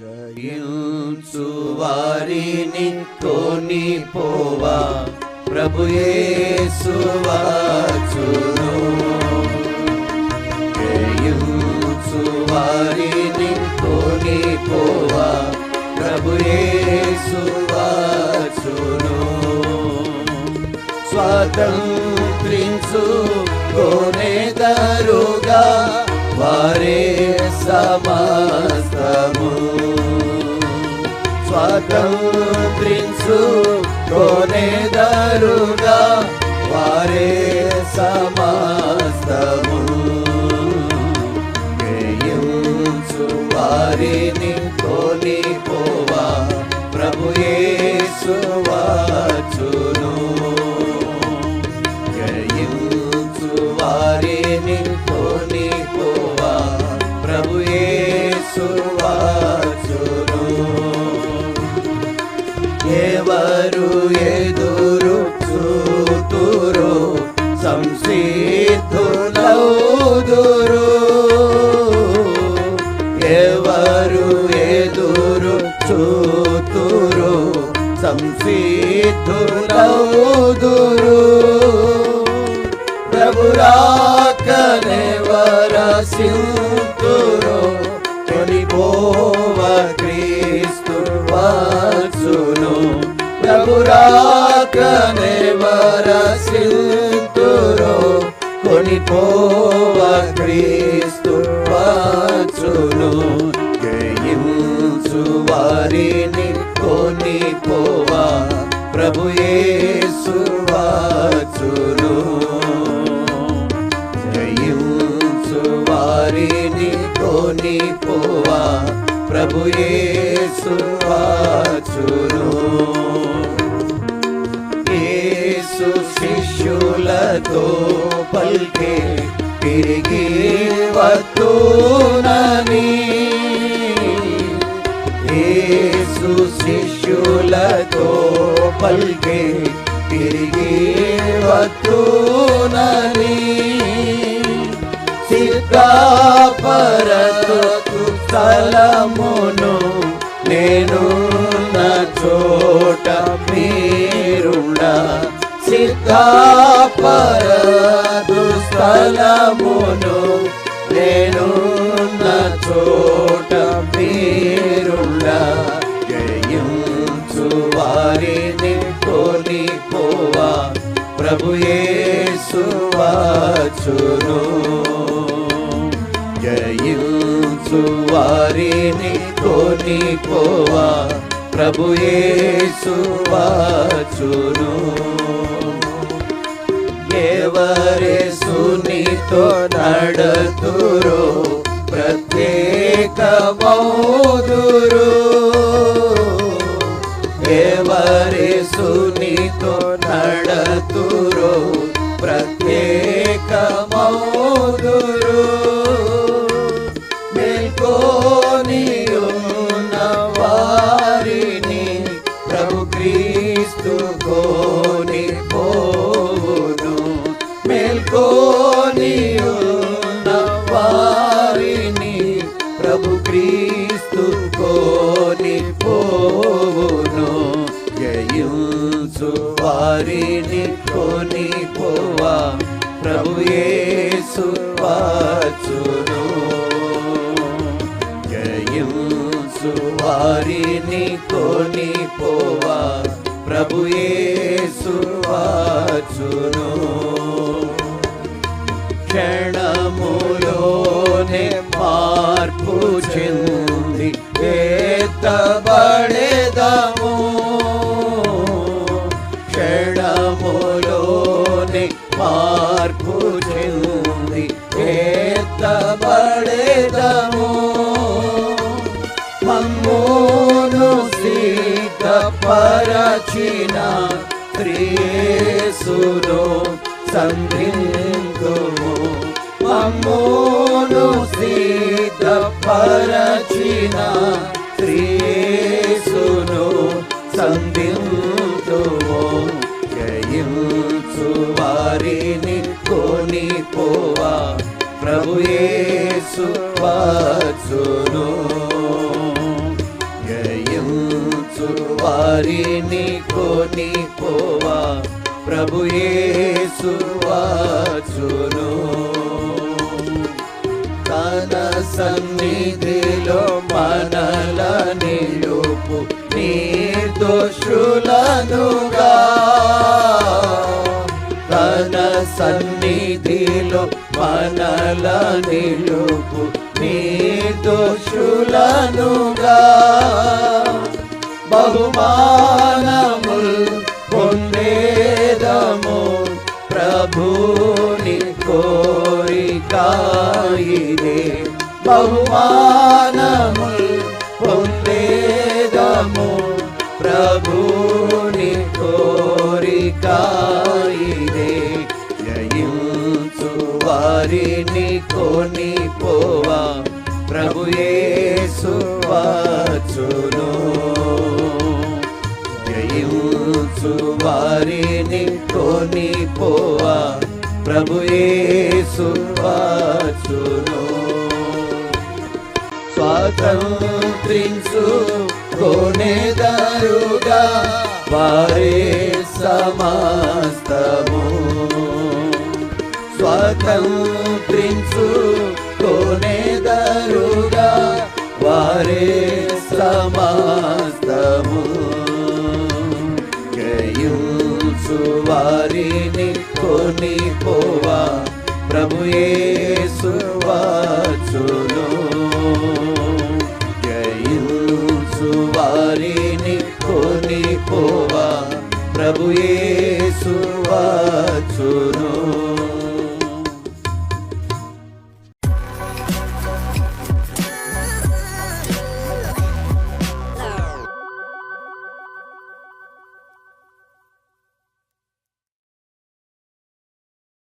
य सुरिनि ोनि पोवा प्रभुये सुवाचनोय सुरिणिवा प्रभुये सुवाचनो स्वादु प्रिन्सु कोने दारोगा। वारे గౌత్రించు కోనేదారుణ సంసిద్ధులౌదురు ప్రభురాకనెవరసింతురు కొనిపోవ క్రీస్తు వాచును ప్రభురాకనెవరసింతురు కొనిపోవ క్రీస్తు వాచును జయించు వారిని కొనిపోవా ప్రభు యేసు వాచును జయించు వారిని కొనిపోవా ప్రభు యేసు వాచును యేసు శిష్యులతో పల్కే తిరిగి వత్తునని తో పల్గే తిరిగి వత్తునని సిద్ధాపరతు స్థలమును నేను నా చోట మీరుణ సిద్ధాపరతు స్థలమును నేను నా చోట మీరు వారిని కోలిపోవా పోవా. ప్రభు యేసు జయించు వారిని కోలిపోవా పోవా. ప్రభు యేసు ఎవరే సునితో నడతురు ప్రత్యేక సునితో నడతురు ప్రత్యేక మౌదురు వారిని ప్రభు క్రీస్తు కో వారిని కొనిపోవా. ప్రభు యేసు వాచును క్షణములోనే మార్పు చెంది ఎత్తబడేదము. క్షణములోనే మార్పు చెంది ఎత్తబడేదము. సీతపరచిన క్రియేసును సంధింతుము. మమ్మోను సీతపరచిన క్రియేసును సంధింతుము. జయించు వారిని కొని పోవా ప్రభు యేసు వారిని కొని పోవా ప్రభు యేసు వచ్చును. తన సన్నిధిలో మనల నిలుపు నిర్దోషులనుగా తన సన్నిధిలో మనల నిలుపు నిర్దోషులనుగా బహుమానముల్ పొందేదము. ప్రభుని కోరికాయిదే. బహుమానముల్ పొందేదము. ప్రభుని కోరికాయిదే. జయించు వారిని కొని పోవా ప్రభు యేసు వచ్చును. ప్రభు యేసు స్వాతంత్రించు కొనేదరుగా వారే సమస్తము. స్వాతంత్రించు కొనేదరుగా వారే జయించు వారిని కొని పోవా ప్రభు